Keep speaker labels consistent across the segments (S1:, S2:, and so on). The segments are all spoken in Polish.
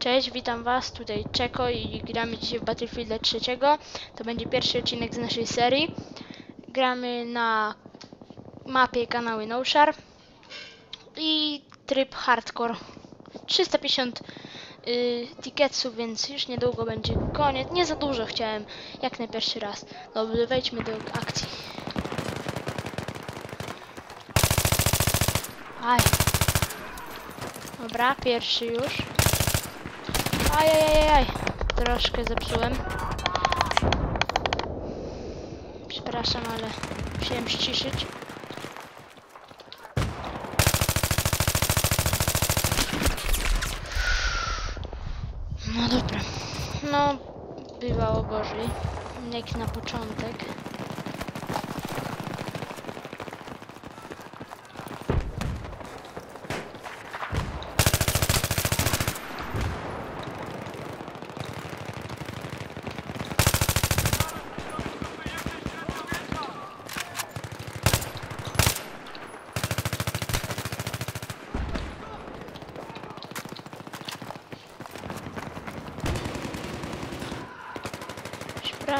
S1: Cześć, witam was, tutaj Czeko i gramy dzisiaj w Battlefield 3. To będzie pierwszy odcinek z naszej serii. Gramy na mapie kanały NoShar i tryb hardcore. 350 y, ticketsów, więc już niedługo będzie koniec. Nie za dużo chciałem, jak na pierwszy raz. Dobrze, wejdźmy do akcji. Aj. Dobra, pierwszy już. Ajajajaj, troszkę zepsułem. Przepraszam, ale musiałem ściszyć. No dobra. No, bywało gorzej. Jak na początek.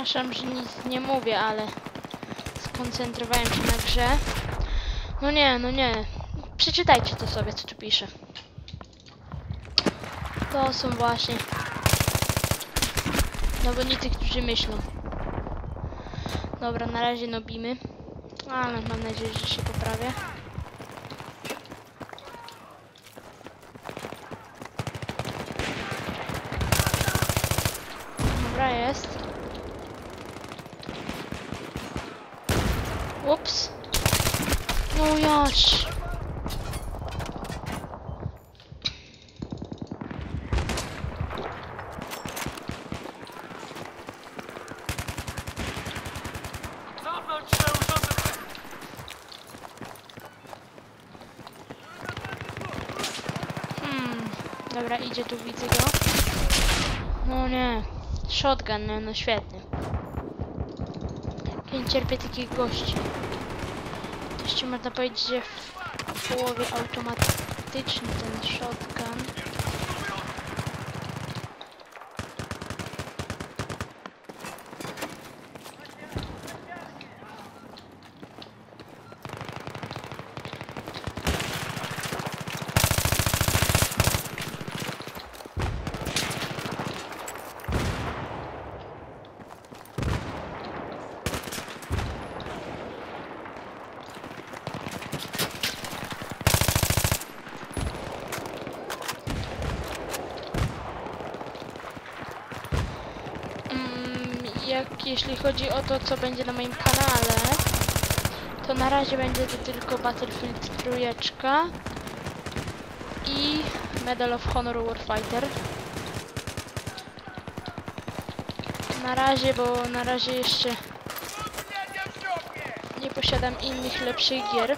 S1: Przepraszam, że nic nie mówię, ale skoncentrowałem się na grze. No nie, no nie. Przeczytajcie to sobie, co tu pisze. To są właśnie zawodnicy, którzy myślą. Dobra, na razie nobimy. Ale mam nadzieję, że się poprawię. Dobra, jest. Ups. No
S2: urządzę...
S1: Hmm. Dobra, idzie tu, widzę go. No nie. Shotgun, no, no świetnie. Ja nie cierpię takich gości. Jeszcze można powiedzieć, że w połowie automatyczny ten shotgun. Mm, jak jeśli chodzi o to, co będzie na moim kanale, to na razie będzie to tylko Battlefield trójeczka i Medal of Honor Warfighter. Na razie, bo na razie jeszcze nie posiadam innych lepszych gier.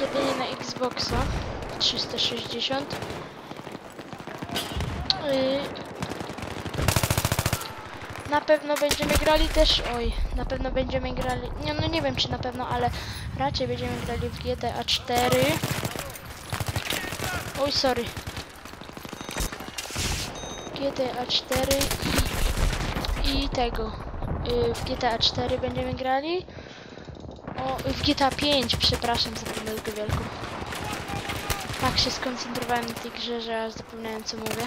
S1: Jedynie na Xboxa 360. Yy, na pewno będziemy grali też. Oj, na pewno będziemy grali. Nie, no nie wiem czy na pewno, ale raczej będziemy grali w GTA 4. Oj, sorry. GTA 4 i, i tego. Yy, w GTA 4 będziemy grali. O, w GTA 5, przepraszam za pomyłkę wielką. Tak się skoncentrowałem na tej grze, że aż zapomniałem co mówię.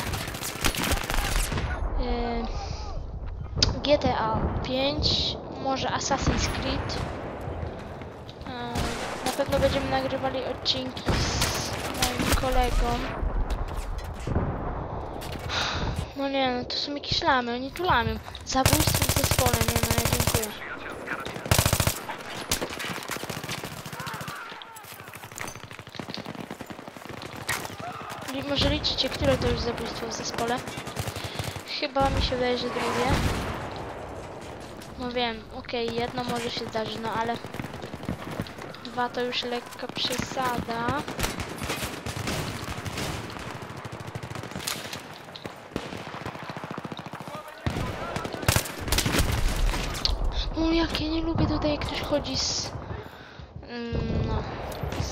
S1: Yy, GTA 5, może Assassin's Creed. Na pewno będziemy nagrywali odcinki z moim kolegą. No nie, no to są jakieś lamy, oni tu lamią. Zabójstwo w zespole, nie no, ja dziękuję. Może liczycie, które to już zabójstwo w zespole? Chyba mi się wydaje, że drugie. No wiem, okej, jedno może się zdarzyć, no ale dwa to już lekka przesada. No jak ja nie lubię tutaj jak ktoś chodzi z... mm, no... z,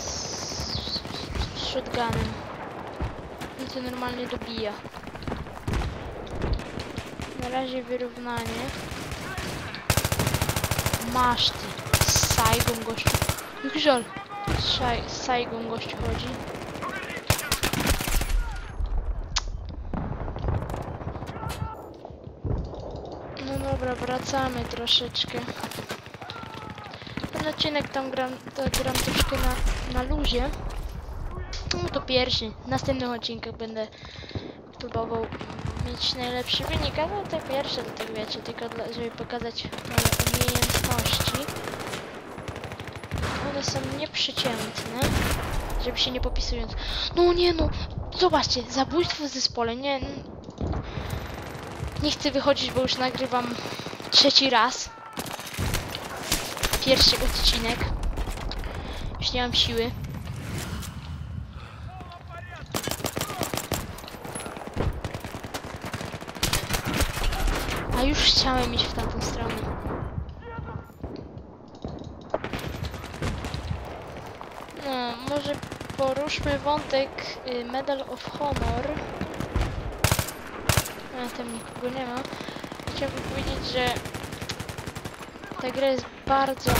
S1: z shotgunem. to normalnie dobija. Na razie wyrównanie. Masz ty. Z Saigą gościu. Żal. Z Saigą gościu chodzi. No dobra, wracamy troszeczkę. Ten odcinek tam gram, to gram troszkę na, na luzie. No to pierwszy. W następnych odcinkach będę próbował mieć najlepszy wynik, ale te pierwsze to tak wiecie, tylko dla, żeby pokazać moje umiejętności. One są nieprzeciętne, żeby się nie popisując. No nie no, zobaczcie, zabójstwo w zespole, nie... Nie chcę wychodzić, bo już nagrywam trzeci raz. Pierwszy odcinek. Już nie mam siły. A już chciałem iść w tamtą stronę. No, może poruszmy wątek y, Medal of Honor. A tam nikogo nie ma. Chciałbym powiedzieć, że ta gra jest bardzo,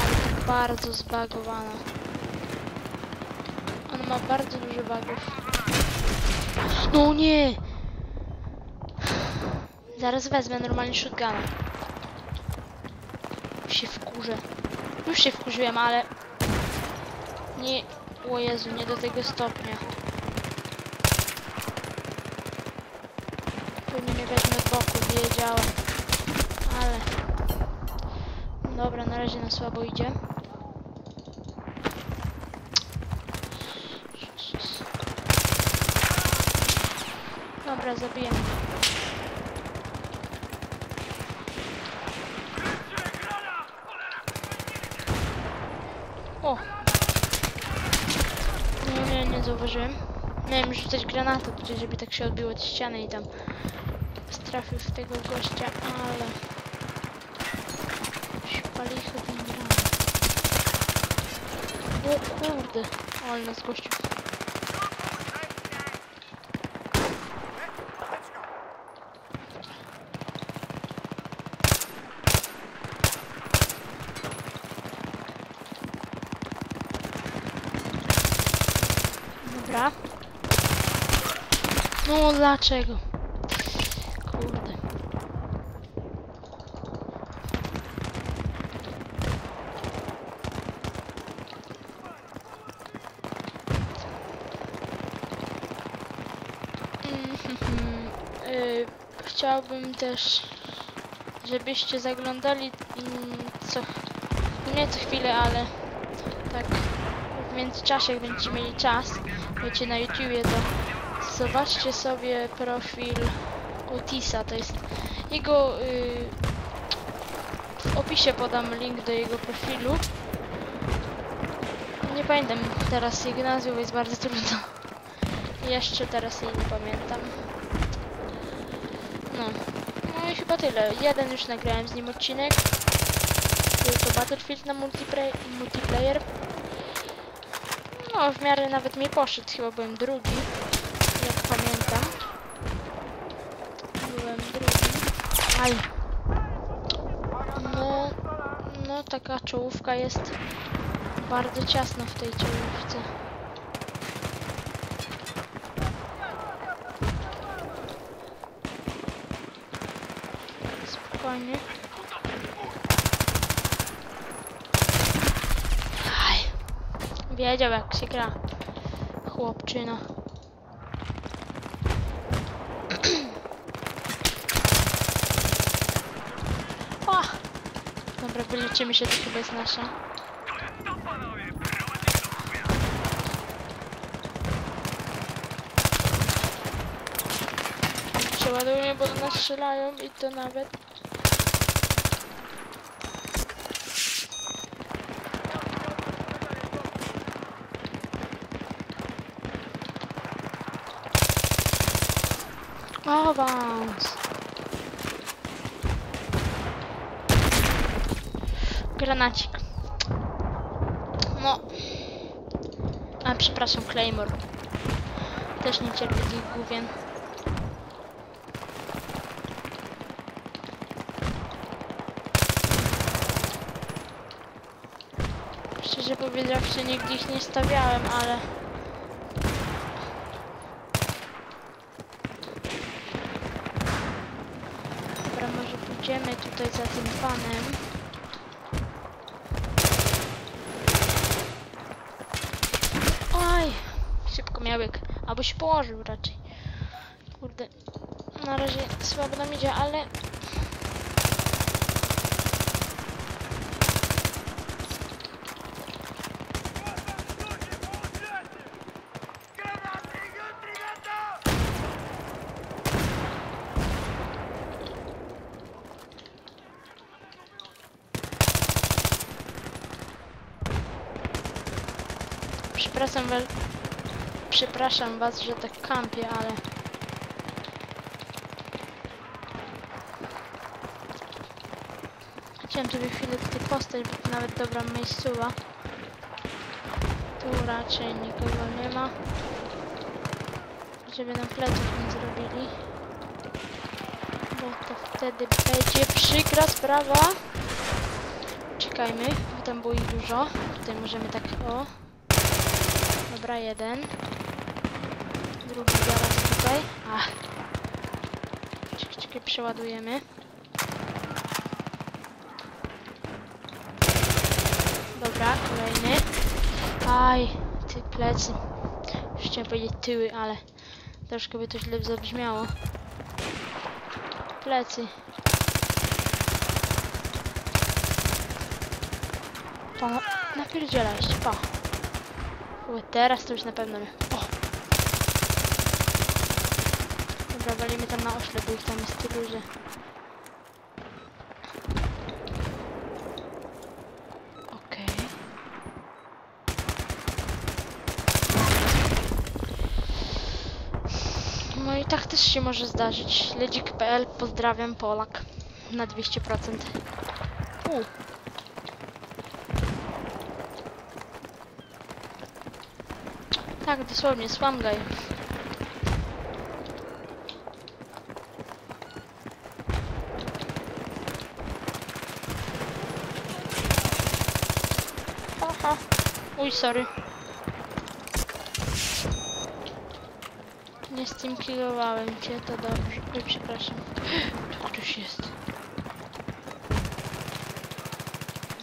S1: bardzo zbagowana. Ona ma bardzo dużo bugów. No nie! Zaraz wezmę normalnie shotguna. Już się wkurzę. Już się wkurzyłem, ale... Nie... O Jezu, nie do tego stopnia. Pewnie mnie weźmie boku, wiedziałem. Ale... Dobra, na razie na słabo idzie. Dobra, zabijemy. O! Nie, nie, zauważyłem. Miałem rzucać granatę tutaj, żeby tak się odbiło od ściany i tam trafił w tego gościa, ale... Szpalicho ten granat. O kurde! Ale nas gościu. Dobra. No dlaczego? Kurde. Mhm. Y, Chciałbym też, żebyście zaglądali mm, co, nie co chwilę, ale tak międzyczasie, jak będziecie mieli czas, wiecie na YouTubie, to zobaczcie sobie profil Otisa, to jest jego... Y, w opisie podam link do jego profilu. Nie pamiętam teraz jego nazwy, bo jest bardzo trudno. Jeszcze teraz jej nie pamiętam. No. No i chyba tyle. Jeden już nagrałem z nim odcinek. Był to Battlefield na multiplayer. No, w miarę nawet mi poszedł, chyba byłem drugi, jak pamiętam. Byłem drugi. Aj. No, no taka czołówka jest bardzo ciasno w tej czołówce. Spokojnie. Aj. Wiedział jak się gra. Chłopczyna. o! Dobra, wyleczymy się, to chyba jest nasza. Przeładujmy, bo do nas strzelają i to nawet. Awans. Granacik. No. A, przepraszam, Claymore. Też nie cierpię tych główien. Szczerze powiedziawszy, nigdy ich nie stawiałem, ale... Dobra, może pójdziemy tutaj za tym panem. Oj, szybko miałek. Albo się położył raczej. Kurde, na razie słabo nam idzie, ale... Przepraszam przepraszam was, że tak kampię, ale... Chciałem sobie chwilę tutaj postać, bo to nawet dobra miejscowa. Tu raczej nikogo nie ma. Żeby nam pleców nie zrobili. Bo to wtedy będzie przykra sprawa. Czekajmy, bo tam było ich dużo. Tutaj możemy tak, o. Dobra, jeden. Drugi zaraz tutaj. Ach. Czekaj, czekaj, przeładujemy. Dobra, kolejny. Aj, ty plecy. Już chciałem powiedzieć tyły, ale troszkę by to źle zabrzmiało. Plecy. Pa, napierdzielajcie, pa. Ue, teraz to już na pewno nie. O! Dobra, walimy tam na ośle, bo ich tam jest tylu, że... Okej. No i tak też się może zdarzyć. Ledzik.pl, pozdrawiam Polak. Na 200%. U. Tak, dosłownie, słamgaj. Aha. Uj, sorry. Nie stimkillowałem cię, to dobrze. Oj, przepraszam. Tu ktoś jest.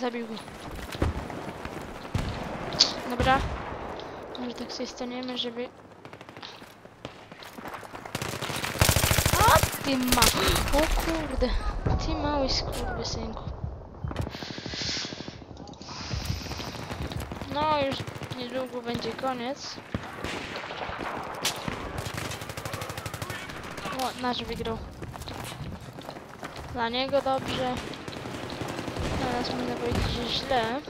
S1: Zabił go. Dobra. Może tak sobie staniemy, żeby... A ty ma... O kurde. Ty mały skurwysynku. No już niedługo będzie koniec. O, nasz wygrał. Dla niego dobrze. Teraz można powiedzieć, że źle.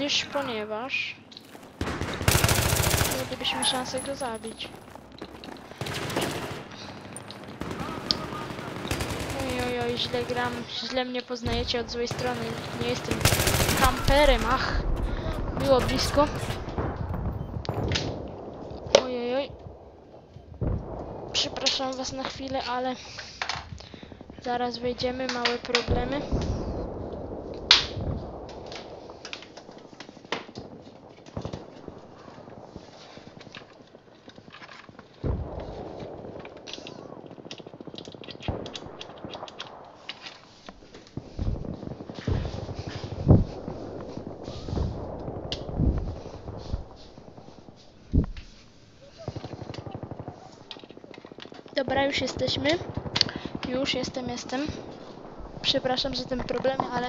S1: Gdyż ponieważ mielibyśmy szansę go zabić. Oj, oj, źle gram, źle mnie poznajecie od złej strony. Nie jestem kamperem, ach. Było blisko. Oj, oj, oj. Przepraszam was na chwilę, ale zaraz wejdziemy, małe problemy. Dobra, już jesteśmy. Już jestem, jestem. Przepraszam za ten problem, ale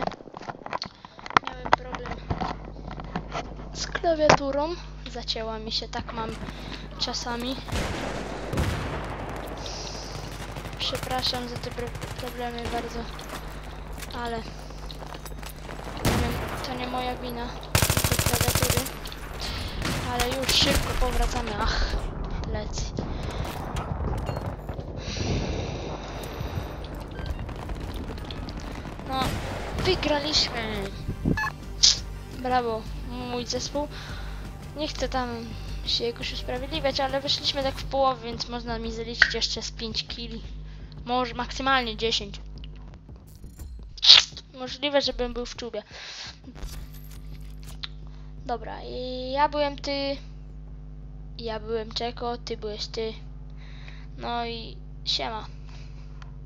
S1: miałem problem z klawiaturą. Zacięła mi się, tak mam czasami. Przepraszam za te pro- problemy bardzo, ale to nie moja wina, klawiatury. Ale już szybko powracamy. Ach, plecy. No, wygraliśmy. Brawo, mój zespół. Nie chcę tam się jakoś usprawiedliwiać, ale wyszliśmy tak w połowie, więc można mi zaliczyć jeszcze z 5 kili. Może maksymalnie 10. Możliwe, żebym był w czubie. Dobra, i ja byłem ty. Ja byłem Czeko, ty byłeś ty. No i siema.